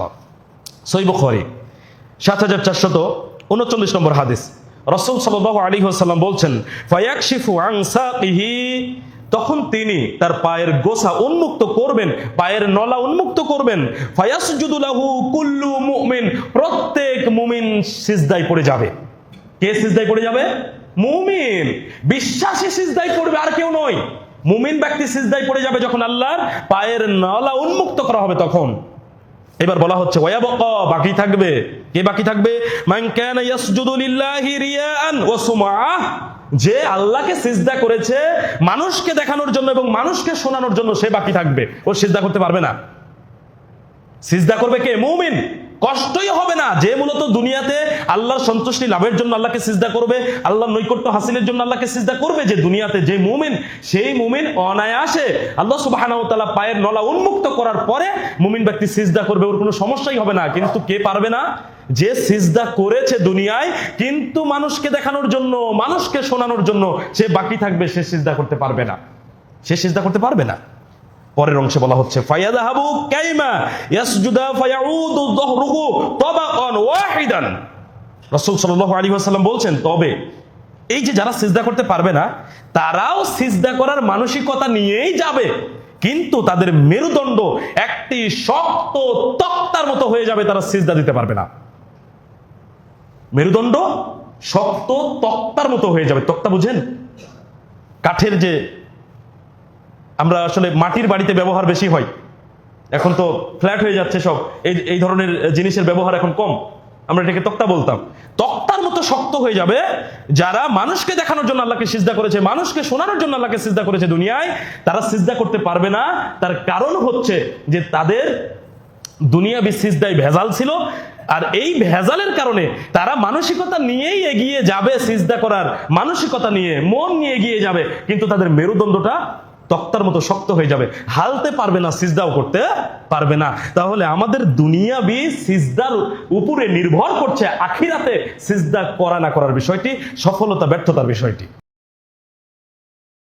ইনশাআল্লাহ। সই বুখারী সাত হাজার চারশত উনচল্লিশ নম্বর হাদিস। রসুল সাল্লাহ আলী সাল্লাম বলছেন, ফায়াকশিফু তখন তিনি তার পায়ের গোসা উন্মুক্ত করবেন, পায়ের নলা উন্মুক্ত করবেন। কুল্লু মুমিন প্রত্যেক মুমিন সিজদায় পড়ে যাবে। কে সিজদায় পড়ে যাবে? মুমিন। বিশ্বাসী সিজদায় পড়বে আর কেউ নয়। মুমিন ব্যক্তি সিজদায় পড়ে যাবে যখন আল্লাহর পায়ের নলা উন্মুক্ত করা হবে তখন। এবার বলা হচ্ছে ওয়াবক বাকি থাকবে? কে বাকি থাকবে? যে আল্লাহকে সিজদা করেছে মানুষকে দেখানোর জন্য এবং মানুষকে শোনানোর জন্য সে বাকি থাকবে। ও সিজদা করতে পারবে না। সিজদা করবে কে? মুমিন। কষ্টই হবে না। যে মূলত দুনিয়াতে আল্লাহর সন্তুষ্টি লাভের জন্য আল্লাহকে সিজদা করবে, আল্লাহর নৈকট্য হাসিলের জন্য আল্লাহকে সিজদা করবে যে দুনিয়াতে যে মুমিন, সেই মুমিন অনায়াসে আল্লাহ তাআলা পায়ের নলা উন্মুক্ত করার পরে মুমিন ব্যক্তি সিজদা করবে, ওর কোনো সমস্যাই হবে না। কিন্তু কে পারবে না? যে সিজদা করেছে দুনিয়ায়, কিন্তু মানুষকে দেখানোর জন্য, মানুষকে শোনানোর জন্য, সে বাকি থাকবে, সে সিজদা করতে পারবে না। সে সিজদা করতে পারবে না। পরের অংশে বলা হচ্ছে, ফায়াদাহাবু কাইমা ইয়াসজুদা ফায়াউদু যহরুহু তাবাকান ওয়াহিদান। রাসূল সাল্লাল্লাহু আলাইহি ওয়াসাল্লাম বলছেন, তবে এই যে যারা সিজদা করতে পারবে না, তারাও সিজদা করার মানসিকতা নিয়েই যাবে। কিন্তু তাদের মেরুদণ্ড একটি শক্ত তক্তার মতো হয়ে যাবে, তারা সিজদা দিতে পারবে না। মেরুদণ্ড শক্ত তক্তার মতো হয়ে যাবে। তক্তা বুঝেন? কাঠের যে আমরা আসলে মাটির বাড়িতে ব্যবহার বেশি হয়। এখন তো ফ্ল্যাট হয়ে যাচ্ছে সব। এই এই ধরনের জিনিসের ব্যবহার এখন কম। আমরা এটাকে তক্তা বলতাম। তক্তার মতো শক্ত হয়ে যাবে যারা মানুষকে দেখানোর জন্য আল্লাহকে সিজদা করেছে, মানুষকে শোনানোর জন্য আল্লাহকে সিজদা করেছে দুনিয়ায়, তারা সিজদা করতে পারবে না। তার কারণ হচ্ছে যে তাদের দুনিয়াবি সিজদায় ভেজাল ছিল। আর এই ভেজালের কারণে তারা মানসিকতা নিয়েই এগিয়ে যাবে সিজদা করার। মানসিকতা নিয়ে, মন নিয়ে এগিয়ে যাবে। কিন্তু তাদের মেরুদণ্ডটা তক্তার মতো শক্ত হয়ে যাবে। হালতে পারবে না সিজদাও করতে পারবে না। তাহলে আমাদের দুনিয়াবি সিজদার উপরে নির্ভর করছে আখিরাতে সিজদা করা না করার বিষয়টি, সফলতা, ব্যর্থতার বিষয়টি।